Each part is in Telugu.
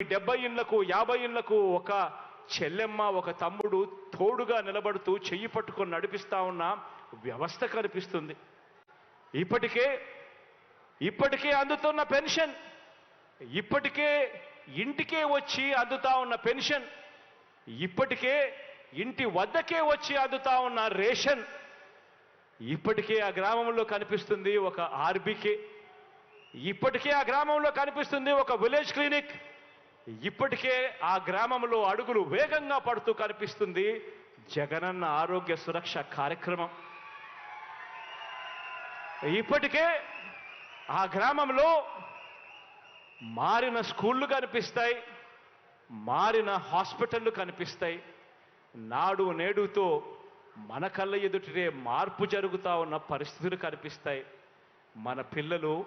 డెబ్బై ఇండ్లకు యాభై ఇండ్లకు ఒక చెల్లెమ్మ ఒక తమ్ముడు తోడుగా నిలబడుతూ చెయ్యి పట్టుకొని నడిపిస్తా ఉన్న వ్యవస్థ కనిపిస్తుంది. ఇప్పటికే ఇప్పటికే అందుతున్న పెన్షన్ ఇప్పటికే ఇంటికే వచ్చి అందుతా ఉన్న పెన్షన్ ఇప్పటికే ఇంటి వద్దకే వచ్చి అందుతా ఉన్న రేషన్ ఇప్పటికే ఆ గ్రామంలో కనిపిస్తుంది ఒక ఆర్బీకే ఇప్పటికే ఆ గ్రామంలో కనిపిస్తుంది ఒక విలేజ్ క్లినిక్ ఇప్పటికే ఆ గ్రామంలో అడుగులు వేగంగా పడుతూ కనిపిస్తుంది జగనన్న ఆరోగ్య సురక్ష కార్యక్రమం. ఇప్పటికే ఆ గ్రామంలో మారిన స్కూళ్ళు కనిపిస్తాయి మారిన హాస్పిటళ్ళు కనిపిస్తాయి. నాడు నేడుతో మన కళ్ళ ఎదుటినే మార్పు జరుగుతూ ఉన్న పరిస్థితులు కనిపిస్తాయి. మన పిల్లలు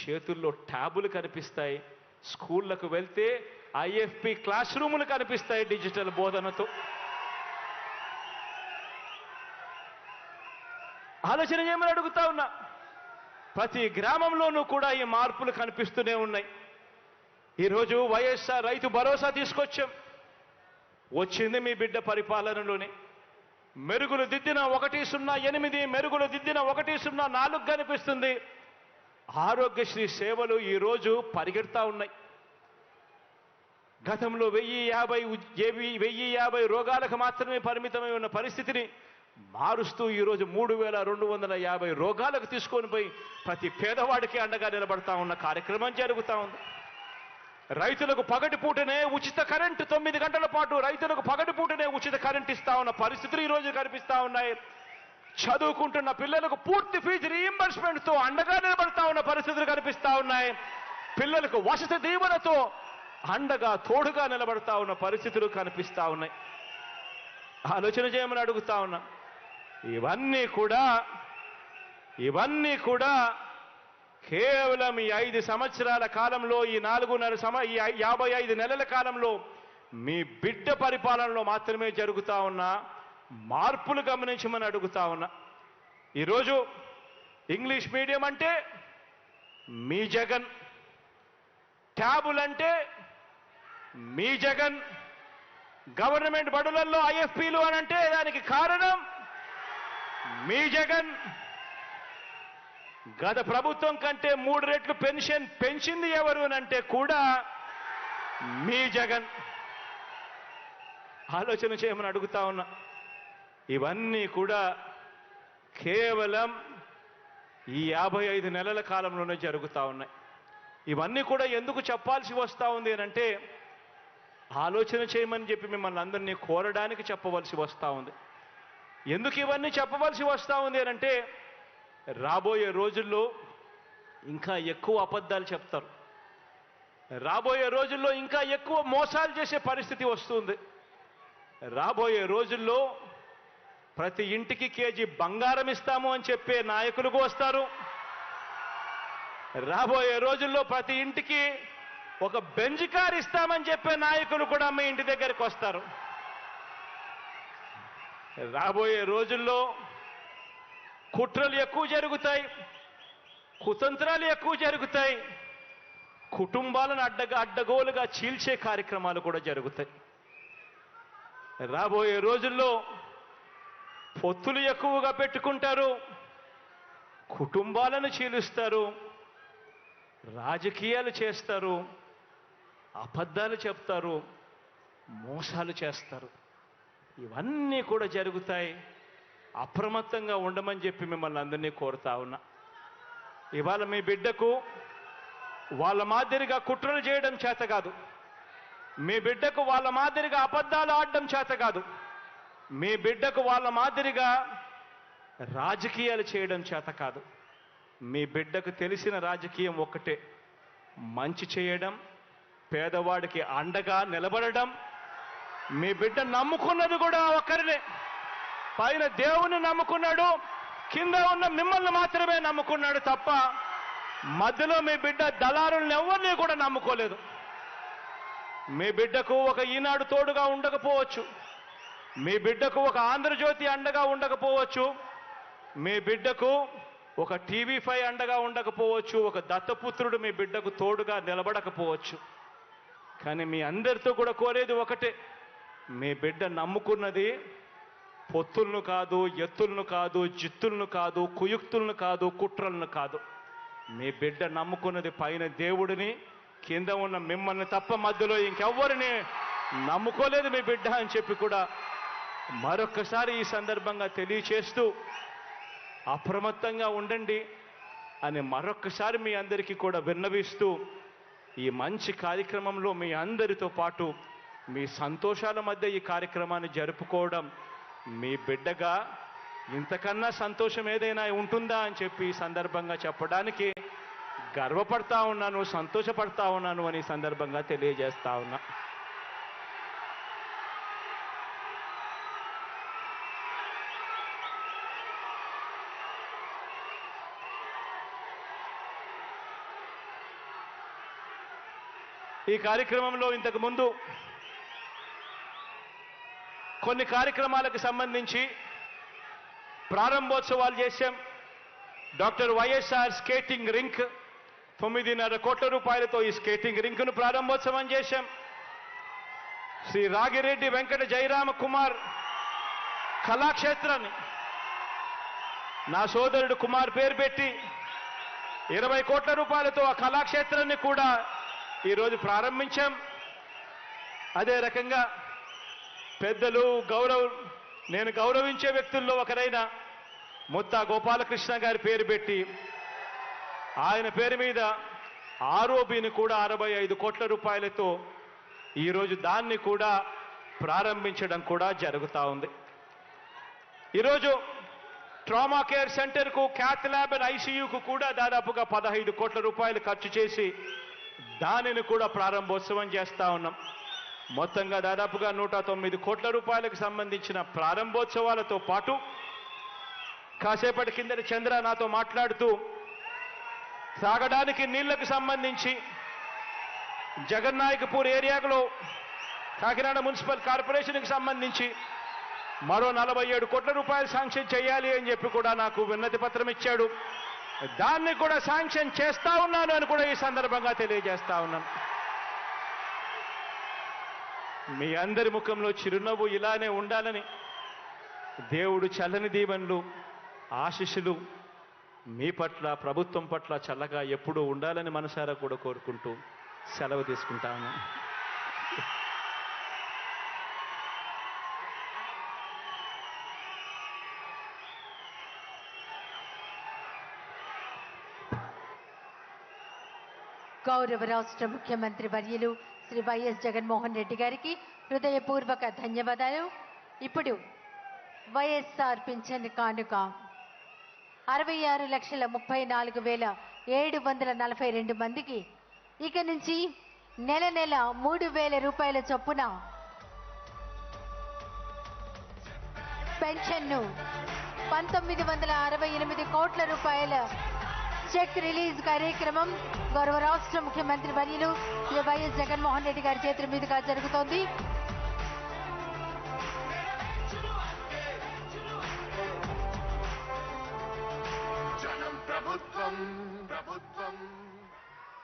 చేతుల్లో ట్యాబులు కనిపిస్తాయి. స్కూళ్ళకు వెళ్తే ఐఎఫ్పి క్లాస్ రూములు కనిపిస్తాయి డిజిటల్ బోధనతో. ఆలోచన చేయమని అడుగుతా ఉన్నా? ప్రతి గ్రామంలోనూ కూడా ఈ మార్పులు కనిపిస్తూనే ఉన్నాయి. ఈరోజు వైఎస్ఆర్ రైతు భరోసా తీసుకొచ్చాం. వచ్చింది మీ బిడ్డ పరిపాలనలోనే. మెరుగులు దిద్దిన ఒకటి సున్నా ఎనిమిది మెరుగులు దిద్దిన ఒకటి సున్నా నాలుగు కనిపిస్తుంది. ఆరోగ్యశ్రీ సేవలు ఈరోజు పరిగెడతా ఉన్నాయి. గతంలో వెయ్యి యాభై వెయ్యి యాభై రోగాలకు మాత్రమే పరిమితమై ఉన్న పరిస్థితిని మారుస్తూ ఈరోజు మూడు వేల రెండు వందల యాభై రోగాలకు తీసుకొని పోయి ప్రతి పేదవాడికి అండగా నిలబడతా ఉన్న కార్యక్రమం జరుగుతూ ఉంది. రైతులకు పగటి పూటనే ఉచిత కరెంటు తొమ్మిది గంటల పాటు రైతులకు పగటి పూటనే ఉచిత కరెంట్ ఇస్తా ఉన్న పరిస్థితులు ఈ రోజు కనిపిస్తా ఉన్నాయి. చదువుకుంటున్న పిల్లలకు పూర్తి ఫీజు రీఎంబర్స్మెంట్తో అండగా నిలబడతా ఉన్న పరిస్థితులు కనిపిస్తా ఉన్నాయి. పిల్లలకు వసతి దీవెనతో అండగా తోడుగా నిలబడతా ఉన్న పరిస్థితులు కనిపిస్తా ఉన్నాయి. ఆలోచన చేయమని అడుగుతా ఉన్నా. ఇవన్నీ కూడా ఇవన్నీ కూడా కేవలం ఈ ఐదు సంవత్సరాల కాలంలో ఈ నాలుగున్నర సమ ఈ యాభై ఐదు నెలల కాలంలో మీ బిడ్డ పరిపాలనలో మాత్రమే జరుగుతా ఉన్న మార్పులు గమనించమని అడుగుతా ఉన్నా. ఈరోజు ఇంగ్లీష్ మీడియం అంటే మీ జగన్. ట్యాబుల్ అంటే మీ జగన్ గవర్నమెంట్ బడులలో ఐఎఫ్పీలు అని అంటే దానికి కారణం మీ జగన్. గత ప్రభుత్వం కంటే మూడు రెట్లు పెన్షన్ పెంచింది ఎవరు అంటే కూడా మీ జగన్. ఆలోచన చేయమని అడుగుతా ఉన్నా. ఇవన్నీ కూడా కేవలం ఈ యాభై ఐదు నెలల కాలంలోనే జరుగుతూ ఉన్నాయి. ఇవన్నీ కూడా ఎందుకు చెప్పాల్సి వస్తూ ఉంది అని అంటే ఆలోచన చేయమని చెప్పి మిమ్మల్ని అందరినీ కోరడానికి చెప్పవలసి వస్తూ ఉంది. ఎందుకు ఇవన్నీ చెప్పవలసి వస్తూ ఉంది అని అంటే రాబోయే రోజుల్లో ఇంకా ఎక్కువ అబద్ధాలు చెప్తారు. రాబోయే రోజుల్లో ఇంకా ఎక్కువ మోసాలు చేసే పరిస్థితి వస్తుంది. రాబోయే రోజుల్లో ప్రతి ఇంటికి కేజీ బంగారం ఇస్తాము అని చెప్పే నాయకులకు వస్తారు. రాబోయే రోజుల్లో ప్రతి ఇంటికి ఒక బెంజ్ కార్ ఇస్తామని చెప్పే నాయకులు కూడా మీ ఇంటి దగ్గరికి వస్తారు. రాబోయే రోజుల్లో కుట్రలు ఎక్కువ జరుగుతాయి కుతంత్రాలు ఎక్కువ జరుగుతాయి కుటుంబాలను అడ్డగా అడ్డగోలుగా చీల్చే కార్యక్రమాలు కూడా జరుగుతాయి. రాబోయే రోజుల్లో పొత్తులు ఎక్కువగా పెట్టుకుంటారు కుటుంబాలను చీలుస్తారు రాజకీయాలు చేస్తారు అబద్ధాలు చెప్తారు మోసాలు చేస్తారు. ఇవన్నీ కూడా జరుగుతాయి. అప్రమత్తంగా ఉండమని చెప్పి మిమ్మల్ని అందరినీ కోరుతా ఉన్నా. ఇవాళ మీ బిడ్డకు వాళ్ళ మాదిరిగా కుట్రలు చేయడం చేత కాదు. మీ బిడ్డకు వాళ్ళ మాదిరిగా అబద్ధాలు ఆడడం చేత కాదు. మీ బిడ్డకు వాళ్ళ మాదిరిగా రాజకీయాలు చేయడం చేత కాదు. మీ బిడ్డకు తెలిసిన రాజకీయం ఒక్కటే. మంచి చేయడం పేదవాడికి అండగా నిలబడడం మీ బిడ్డ నమ్ముకున్నది కూడా ఒక్కరినే. పైన దేవుని నమ్ముకున్నాడు కింద ఉన్న మిమ్మల్ని మాత్రమే నమ్ముకున్నాడు తప్ప మధ్యలో మీ బిడ్డ దళారులను ఎవరిని కూడా నమ్ముకోలేదు. మీ బిడ్డకు ఒక ఈనాడు తోడుగా ఉండకపోవచ్చు. మీ బిడ్డకు ఒక ఆంధ్రజ్యోతి అండగా ఉండకపోవచ్చు. మీ బిడ్డకు ఒక టీవీ ఫైవ్ అండగా ఉండకపోవచ్చు ఒక దత్తపుత్రుడు మీ బిడ్డకు తోడుగా నిలబడకపోవచ్చు. కానీ మీ అందరితో కూడా కోరేది ఒకటే మీ బిడ్డ నమ్ముకున్నది పొత్తులను కాదు ఎత్తులను కాదు జిత్తులను కాదు కుయుక్తులను కాదు కుట్రలను కాదు. మీ బిడ్డ నమ్ముకున్నది పైన దేవుడిని కింద ఉన్న మిమ్మల్ని తప్ప మధ్యలో ఇంకెవ్వరిని నమ్ముకోలేదు మీ బిడ్డ అని చెప్పి కూడా మరొక్కసారి ఈ సందర్భంగా తెలియచేస్తూ అప్రమత్తంగా ఉండండి అని మరొక్కసారి మీ అందరికీ కూడా విన్నవిస్తూ ఈ మంచి కార్యక్రమంలో మీ అందరితో పాటు మీ సంతోషాల మధ్య ఈ కార్యక్రమాన్ని జరుపుకోవడం మీ బిడ్డగా ఇంతకన్నా సంతోషం ఏదైనా ఉంటుందా అని చెప్పి ఈ సందర్భంగా చెప్పడానికి గర్వపడతా ఉన్నాను సంతోషపడతా ఉన్నాను అని సందర్భంగా తెలియజేస్తా ఉన్నా. ఈ కార్యక్రమంలో ఇంతకు ముందు కొన్ని కార్యక్రమాలకు సంబంధించి ప్రారంభోత్సవాలు చేశాం. డాక్టర్ వైఎస్ఆర్ స్కేటింగ్ రింక్ తొమ్మిదిన్నర కోట్ల రూపాయలతో ఈ స్కేటింగ్ రింక్ను ప్రారంభోత్సవం చేశాం. శ్రీ రాగిరెడ్డి వెంకట జయరామ కుమార్ కళాక్షేత్రాన్ని నా సోదరుడు కుమార్ పేరు పెట్టి ఇరవై కోట్ల రూపాయలతో ఆ కళాక్షేత్రాన్ని కూడా ఈరోజు ప్రారంభించాం. అదే రకంగా పెద్దలు గౌరవ్ నేను గౌరవించే వ్యక్తుల్లో ఒకరైన ముత్తా గోపాలకృష్ణ గారి పేరు పెట్టి ఆయన పేరు మీద ఆరోబీని కూడా అరవై ఐదు కోట్ల రూపాయలతో ఈరోజు దాన్ని కూడా ప్రారంభించడం కూడా జరుగుతూ ఉంది. ఈరోజు ట్రామా కేర్ సెంటర్కు క్యాత్ ల్యాబ్ అండ్ ఐసీయూకు కూడా దాదాపుగా పదహైదు కోట్ల రూపాయలు ఖర్చు చేసి దానిని కూడా ప్రారంభోత్సవం చేస్తా ఉన్నాం. మొత్తంగా దాదాపుగా నూట తొమ్మిది కోట్ల రూపాయలకు సంబంధించిన ప్రారంభోత్సవాలతో పాటు కాసేపటి కిందటి చంద్ర నాతో మాట్లాడుతూ తాగడానికి నీళ్ళకు సంబంధించి జగన్నాయకపూర్ ఏరియాలో కాకినాడ మున్సిపల్ కార్పొరేషన్కి సంబంధించి మరో నలభై ఏడు కోట్ల రూపాయలు శాంక్షన్ చేయాలి అని చెప్పి కూడా నాకు విన్నతి పత్రం ఇచ్చాడు. దాన్ని కూడా శాంక్షన్ చేస్తా ఉన్నాను అని కూడా ఈ సందర్భంగా తెలియజేస్తా ఉన్నాను. మీ అందరి ముఖంలో చిరునవ్వు ఇలానే ఉండాలని దేవుడు చల్లని దీవెనలు ఆశిషులు మీ పట్ల ప్రభుత్వం పట్ల చల్లగా ఎప్పుడూ ఉండాలని మనసారా కూడా కోరుకుంటూ సెలవు తీసుకుంటా గౌరవ రాష్ట్ర ముఖ్యమంత్రి వర్యులు శ్రీ వైఎస్ జగన్మోహన్ రెడ్డి గారికి హృదయపూర్వక ధన్యవాదాలు. ఇప్పుడు వైఎస్ఆర్ పింఛన్ కానుక. అరవై ఆరు లక్షల ముప్పై నాలుగు వేల ఏడు వందల నలభై రెండు మందికి ఇక నుంచి నెల నెల మూడు వేల రూపాయల చొప్పున పెన్షన్ను పంతొమ్మిది వందల అరవై ఎనిమిది కోట్ల రూపాయల చెక్ రిలీజ్ కార్యక్రమం గౌరవ రాష్ట్ర ముఖ్యమంత్రి వర్యులు శ్రీ వైఎస్ జగన్మోహన్ రెడ్డి గారి చేతుల మీదుగా జరుగుతోంది ప్రభుత్వం ప్రభుత్వం